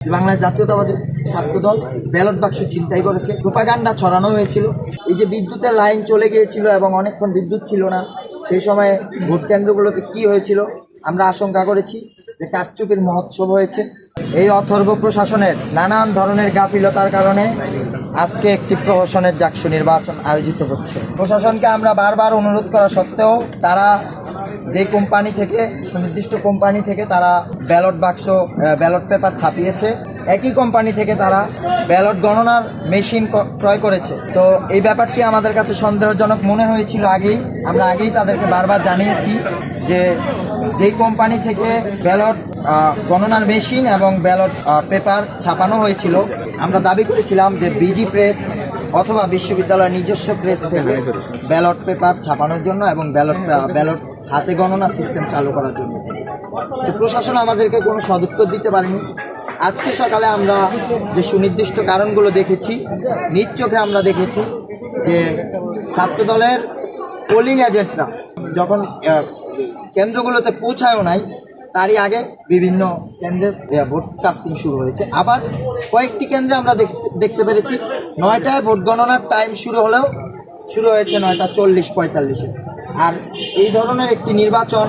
বাংলার জাতীয়তাবাদী ছাত্র দল ব্যালট বাক্স ছিনতাই করেছে। প্রোপাগান্ডা ছড়ানো হয়েছিল। এই যে বিদ্যুতের লাইন চলে গিয়েছিল এবং অনেকক্ষণ বিদ্যুৎ ছিল না, সেই সময় ভোট কেন্দ্রগুলোতে কি হয়েছিল আমরা আশঙ্কা করেছি যে কারচুপির মহোৎসব হয়েছে। এই অথর্ব প্রশাসনের নানান ধরনের গাফিলতার কারণে আজকে একটি প্রহসনের জাকসু নির্বাচন আয়োজিত হচ্ছে। প্রশাসনকে আমরা বারবার অনুরোধ করা সত্ত্বেও তারা যে কোম্পানি থেকে, সুনির্দিষ্ট কোম্পানি থেকে তারা ব্যালট বাক্স ব্যালট পেপার ছাপিয়েছে, একই কোম্পানি থেকে তারা ব্যালট গণনার মেশিন ক্রয় করেছে। তো এই ব্যাপারটি আমাদের কাছে সন্দেহজনক মনে হয়েছিল আগেই। আমরা আগেই তাদেরকে বারবার জানিয়েছি যে যেই কোম্পানি থেকে ব্যালট গণনার মেশিন এবং ব্যালট পেপার ছাপানো হয়েছিল, আমরা দাবি করেছিলাম যে বিজি প্রেস অথবা বিশ্ববিদ্যালয়ের নিজস্ব প্রেস থেকে ব্যালট পেপার ছাপানোর জন্য এবং ব্যালট ব্যালট হাতে গণনা সিস্টেম চালু করার জন্য। তো প্রশাসন আমাদেরকে কোনো সদুত্তর দিতে পারেনি। আজকে সকালে আমরা যে সুনির্দিষ্ট কারণগুলো দেখেছি, নিজ চোখে আমরা দেখেছি যে ছাত্রদলের পোলিং এজেন্টরা যখন কেন্দ্রগুলোতে পৌঁছায়ও নাই, তারই আগে বিভিন্ন কেন্দ্রের ভোট কাস্টিং শুরু হয়েছে। আবার কয়েকটি কেন্দ্রে আমরা দেখতে পেরেছি। নয়টায় ভোট গণনার টাইম শুরু হলেও, শুরু হয়েছে নয়টা চল্লিশ পঁয়তাল্লিশে। আর এই ধরনের একটি নির্বাচন,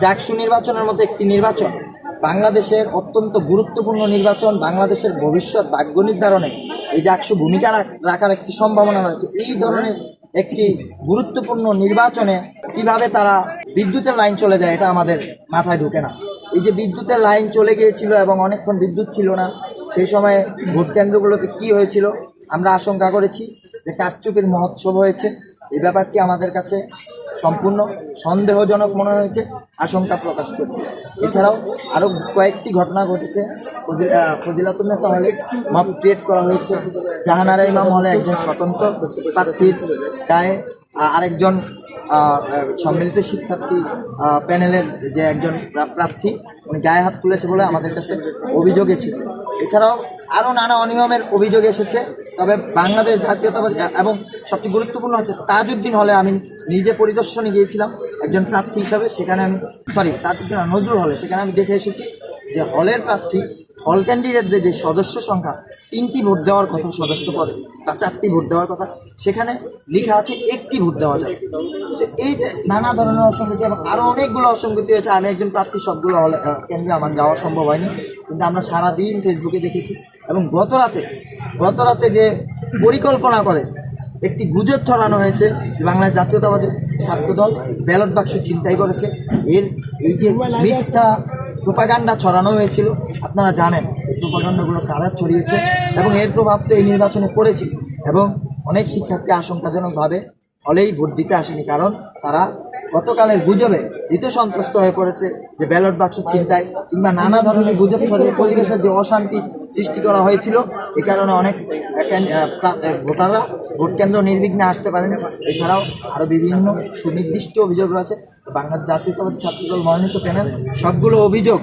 জাকসু নির্বাচনের মতো একটি নির্বাচন, বাংলাদেশের অত্যন্ত গুরুত্বপূর্ণ নির্বাচন, বাংলাদেশের ভবিষ্যৎ ভাগ্য নির্ধারণে এই জাকসু ভূমিকা রাখ- রাখার একটি সম্ভাবনা রয়েছে। এই ধরনের একটি গুরুত্বপূর্ণ নির্বাচনে কীভাবে তারা বিদ্যুতের লাইন চলে যায়, এটা আমাদের মাথায় ঢুকে না। এই যে বিদ্যুতের লাইন চলে গিয়েছিল এবং অনেকক্ষণ বিদ্যুৎ ছিল না, সেই সময় ভোট কেন্দ্রগুলোতে কি হয়েছিল, আমরা আশঙ্কা করেছি যে কারচুপির মহোৎসব হয়েছে। এই ব্যাপারটি আমাদের কাছে সম্পূর্ণ সন্দেহজনক মনে হয়েছে, আশঙ্কা প্রকাশ করছে। এছাড়াও আরও কয়েকটি ঘটনা ঘটেছে। ফজিলাতুন্নেসা হলে মব ক্রিয়েট করা হয়েছে। জাহানারা ইমাম হলে একজন স্বতন্ত্র প্রার্থীর গায়ে আরেকজন সম্মিলিত শিক্ষার্থী প্যানেলের যে একজন প্রার্থী, উনি গায়ে হাত তুলেছে বলে আমাদের কাছে অভিযোগ এসেছে। এছাড়াও আরও নানা অনিয়মের অভিযোগ এসেছে। তবে বাংলাদেশ জাতীয়তাবাদী, এবং সবচেয়ে গুরুত্বপূর্ণ হচ্ছে তাজউদ্দিন হলে আমি নিজে পরিদর্শনে গিয়েছিলাম একজন প্রার্থী হিসাবে সেখানে আমি সরি না, নজরুল হলে সেখানে আমি দেখে এসেছি যে হলের প্রার্থী হল ক্যান্ডিডেটদের যে সদস্য সংখ্যা তিনটি ভোট দেওয়ার কথা সদস্য পদে বা চারটি ভোট দেওয়ার কথা সেখানে লেখা আছে একটি ভোট দেওয়া যায়। তো এই যে নানা ধরনের অসঙ্গতি এবং আরও অনেকগুলো অসঙ্গতি হয়েছে আমি একজন প্রার্থী সবগুলো হলে কেন্দ্রে আমার যাওয়া সম্ভব হয়নি কিন্তু আমরা সারাদিন ফেসবুকে দেখেছি এবং গত রাতে গত রাতে যে পরিকল্পনা করে একটি গুজব ছড়ানো হয়েছে। বাংলার জাতীয়তাবাদী ছাত্রদল ব্যালট বাক্স ছিনতাই করেছে। এর এই যে মিথ্যা প্রোপাগান্ডা ছড়ানো হয়েছিল, আপনারা জানেন এই প্রোপাগান্ডাগুলো কারা ছড়িয়েছে এবং এর প্রভাব তো এই নির্বাচনে পড়েছে। এবং অনেক শিক্ষার্থী আশঙ্কাজনকভাবে হলেই ভোট দিতে আসেনি, কারণ তারা গতকালের গুজবে ভীত সন্ত্রস্ত হয়ে পড়েছে যে ব্যালট বাক্স চিন্তায় কিংবা নানা ধরনের গুজব ছড়িয়ে পরিবেশের যে অশান্তি সৃষ্টি করা হয়েছিল, এ কারণে অনেক প্রা- আহ, ভোটাররা ভোট কেন্দ্র নির্বিঘ্নে আসতে পারেন। এছাড়াও আরও বিভিন্ন সুনির্দিষ্ট অভিযোগ রয়েছে। বাংলার জাতীয়তাবাদী ছাত্রদল মনোনীত প্যানেল সবগুলো অভিযোগ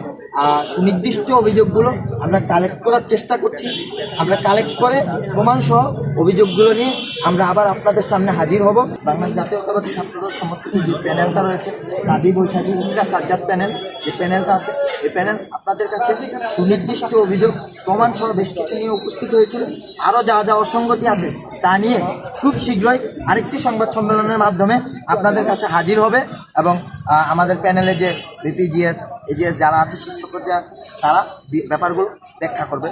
সুনির্দিষ্ট অভিযোগগুলো আমরা কালেক্ট করার চেষ্টা করছি। আমরা কালেক্ট করে প্রমাণসহ অভিযোগগুলো নিয়ে আমরা আবার আপনাদের সামনে হাজির হব। বাংলাদেশ জাতীয়তাবাদী ছাত্রদল সমর্থিত যে প্যানেলটা রয়েছে, সাদি বৈশাখী ইন্দিরা সাজ্জাদ প্যানেল, যে প্যানেলটা আছে, এই প্যানেল আপনাদের কাছে সুনির্দিষ্ট অভিযোগ, প্রমাণসহ বেশ কিছু নিয়ে উপস্থিত হয়েছিল। আরও যা যা অসঙ্গতি আছে তা নিয়ে খুব শীঘ্রই আরেকটি সংবাদ সম্মেলনের মাধ্যমে আপনাদের কাছে হাজির হবে এবং আমাদের প্যানেলে যে বিপিজিএস এজিএস যারা আছে শীর্ষ পর্যায়ে আছে, তারা ব্যাপারগুলো ব্যাখ্যা করবে।